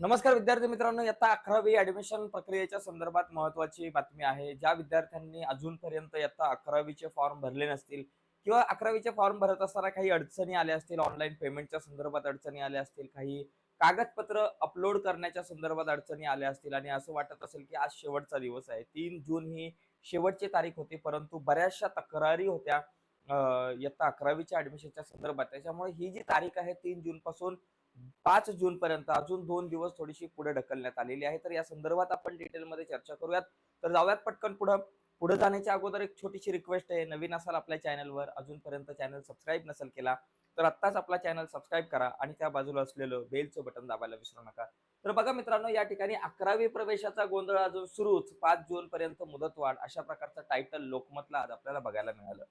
नमस्कार विद्यार्थी मित्रांनो इयत्ता अकरावी ऍडमिशन प्रक्रियेच्या संदर्भात महत्वाची बातमी आहे. ज्या विद्यार्थ्यांनी अजूनपर्यंत इयत्ता अकरावीचे फॉर्म भरले नसतील किंवा अकरावीचे फॉर्म भरत असताना काही अडचणी आल्या असतील ऑनलाईन पेमेंटच्या संदर्भात अडचणी आल्या असतील काही कागदपत्र अपलोड करण्याच्या संदर्भात अडचणी आल्या असतील आणि असं वाटत असेल की आज शेवटचा दिवस आहे. तीन जून ही शेवटची तारीख होती परंतु बऱ्याचशा तक्रारी होत्या इयत्ता अकरावीच्या ऍडमिशनच्या संदर्भात. त्याच्यामुळे ही जी तारीख आहे तीन जून पासून पाच जून पर्यंत अजून दोन दिवस थोडीशी पुढे ढकलण्यात आलेली आहे. तर या संदर्भात आपण डिटेलमध्ये चर्चा करूयात. तर जाऊयात पटकन पुढं. पुढे जाण्याच्या अगोदर एक छोटीशी रिक्वेस्ट आहे. नवीन असाल आपल्या चॅनलवर अजूनपर्यंत चॅनल सबस्क्राईब नसेल केला तर आत्ताच आपला चॅनल सबस्क्राईब करा आणि त्या बाजूला असलेलं बेलचं बटन दाबायला विसरू नका. तर बघा मित्रांनो या ठिकाणी अकरावी प्रवेशाचा गोंधळ अजून सुरूच. पाच जून पर्यंत मुदतवाढ अशा प्रकारचं टायटल लोकमतला आज आपल्याला बघायला मिळालं.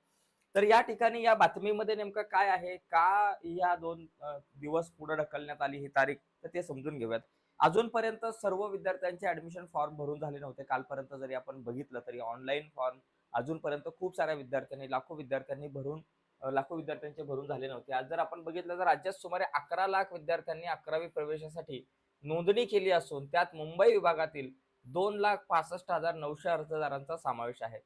तर या ठिकाणी या बातमीमध्ये नेमकं काय आहे? का या दोन दिवस पुढे ढकलण्यात आली ही तारीख? तर ते समजून घेऊयात. अजूनपर्यंत सर्व विद्यार्थ्यांचे ऍडमिशन फॉर्म भरून झाले नव्हते. कालपर्यंत जरी आपण बघितलं तरी ऑनलाईन फॉर्म अजूनपर्यंत खूप साऱ्या विद्यार्थ्यांनी लाखो विद्यार्थ्यांनी भरून लाखो विद्यार्थ्यांचे भरून झाले नव्हते. आज जर आपण बघितलं तर राज्यात सुमारे अकरा लाख विद्यार्थ्यांनी अकरावी प्रवेशासाठी नोंदणी केली असून त्यात मुंबई विभागातील दोन लाख पासष्ट हजार नऊशे अर्जदारांचा समावेश आहे.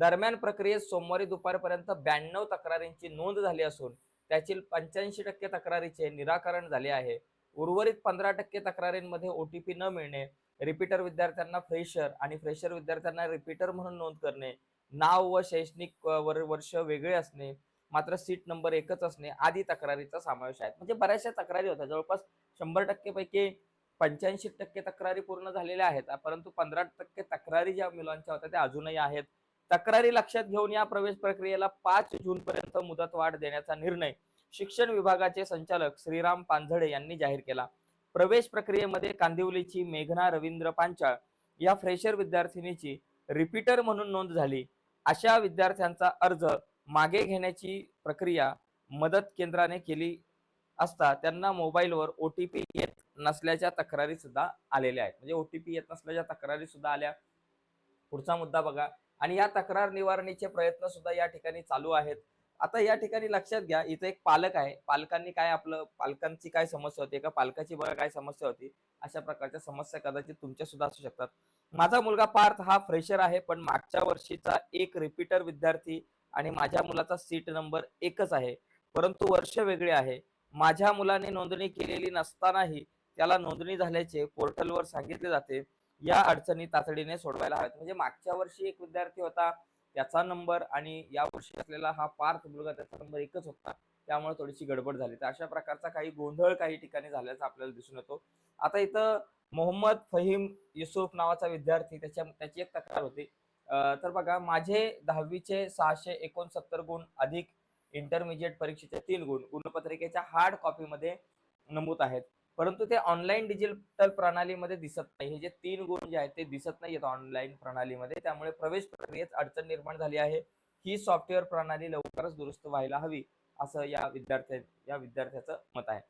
दरम्यान प्रक्रियेत सोमवारी दुपारपर्यंत ब्याण्णव तक्रारींची नोंद झाली असून त्यातील पंच्याऐंशी टक्के तक्रारीचे निराकरण झाले आहे. उर्वरित पंधरा टक्के तक्रारींमध्ये ओ टी पी न मिळणे रिपीटर विद्यार्थ्यांना फ्रेशर आणि फ्रेशर विद्यार्थ्यांना रिपीटर म्हणून नोंद करणे नाव व शैक्षणिक वर- वर्ष वेगळे असणे मात्र सीट नंबर एकच असणे आदी तक्रारीचा समावेश आहे. म्हणजे बऱ्याचशा तक्रारी होत्या. जवळपास शंभर टक्केपैकी पंच्याऐंशी टक्के तक्रारी पूर्ण झालेल्या आहेत परंतु पंधरा टक्के तक्रारी ज्या मुलांच्या होत्या त्या अजूनही आहेत. तक्रारी लक्षात घेऊन या प्रवेश प्रक्रियेला पाच जून पर्यंत मुदतवाढ देण्याचा निर्णय शिक्षण विभागाचे संचालक श्रीराम पांझडे यांनी जाहीर केला. प्रवेश प्रक्रियेमध्ये कांदिवलीची मेघना रवींद्र पांचाळ या फ्रेशर विद्यार्थिनीची रिपीटर म्हणून नोंद झाली. अशा विद्यार्थ्यांचा अर्ज मागे घेण्याची प्रक्रिया मदत केंद्राने केली असता त्यांना मोबाईलवर ओ टी पी येत नसल्याच्या तक्रारी सुद्धा आलेल्या आहेत. म्हणजे ओ टी पी येत नसल्याच्या तक्रारी सुद्धा आल्या. पुढचा मुद्दा बघा. आणि या तक्रार निवारणीचे प्रयत्न सुद्धा या ठिकाणी चालू आहेत. आता या ठिकाणी लक्षात घ्या इथं एक पालक आहे. पालकांनी काय आपलं पालकांची काय समस्या होती का? पालकाची बघा काय समस्या होती. अशा प्रकारच्या समस्या कदाचित तुमच्या सुद्धा असू शकतात. माझा मुलगा पार्थ हा फ्रेशर आहे पण मागच्या वर्षीचा एक रिपीटर विद्यार्थी आणि माझ्या मुलाचा सीट नंबर एकच आहे. परंतु वर्ष वेगळे आहे. माझ्या मुलाने नोंदणी केलेली नसतानाही त्याला नोंदणी झाल्याचे पोर्टलवर सांगितले जाते. या अडचणी तातडीने सोडवायला हव्यात. म्हणजे मागच्या वर्षी एक विद्यार्थी होता त्याचा नंबर आणि या वर्षी असलेला हा पार्थ मुलगा त्याचा नंबर एकच होता. त्यामुळे थोडीशी गडबड झाली. तर अशा प्रकारचा काही गोंधळ काही ठिकाणी झाल्याचा आपल्याला दिसून येतो. आता इथं मोहम्मद फहीम युसुफ नावाचा विद्यार्थी त्याच्या त्याची एक तक्रार होती. तर बघा माझे दहावीचे सहाशे एकोणसत्तर गुण अधिक इंटरमिजिएट परीक्षेचे तीन गुण गुणपत्रिकेच्या हार्ड कॉपीमध्ये नमूद आहेत. परंतु ते ऑनलाईन डिजिटल प्रणालीमध्ये दिसत नाही. हे जे तीन गुण जे आहेत ते दिसत नाही आहेत ऑनलाईन प्रणालीमध्ये. त्यामुळे प्रवेश प्रक्रियेत अडचण निर्माण झाली आहे. ही सॉफ्टवेअर प्रणाली लवकरच दुरुस्त व्हायला हवी असं या विद्यार्थ्या या विद्यार्थ्याचं मत आहे.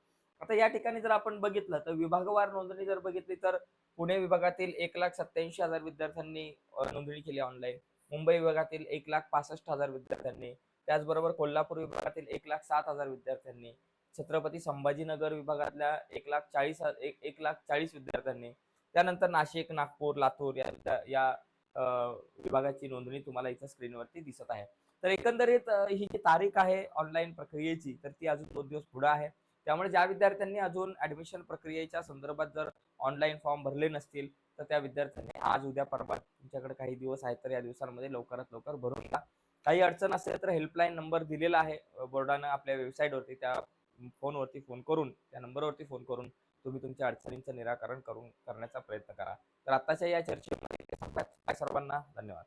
आता या ठिकाणी जर आपण बघितलं तर विभागवार नोंदणी जर बघितली तर पुणे विभागातील एक लाख सत्याऐंशी हजार विद्यार्थ्यांनी नोंदणी केली ऑनलाईन मुंबई विभागातील एक लाख पासष्ट हजार विद्यार्थ्यांनी. त्याचबरोबर कोल्हापूर विभागातील एक लाख सात हजार विद्यार्थ्यांनी. छत्रपती संभाजीनगर विभागातल्या एक लाख चाळीस एक एक लाख चाळीस विद्यार्थ्यांनी त्यानंतर नाशिक नागपूर लातूर या या विभागाची नोंदणी तुम्हाला इथं स्क्रीनवरती दिसत आहे. तर एकंदरीत ही जी तारीख आहे ऑनलाईन प्रक्रियेची तर ती अजून दोन दिवस पुढे आहे. त्यामुळे ज्या विद्यार्थ्यांनी अजून ऍडमिशन प्रक्रियेच्या संदर्भात जर ऑनलाईन फॉर्म भरले नसतील तर त्या विद्यार्थ्यांनी आज उद्या परवा तुमच्याकडे काही दिवस आहेत तर या दिवसांमध्ये लवकरात लवकर भरून घ्या. काही अडचण असेल तर हेल्पलाईन नंबर दिलेला आहे बोर्डानं आपल्या वेबसाईटवरती त्या फोनवरती फोन करून त्या नंबरवरती फोन करून तुम्ही तुमच्या अडचणींचं निराकरण करून करण्याचा प्रयत्न करा. तर आत्ताच्या या चर्चेमध्ये सर्वांना धन्यवाद.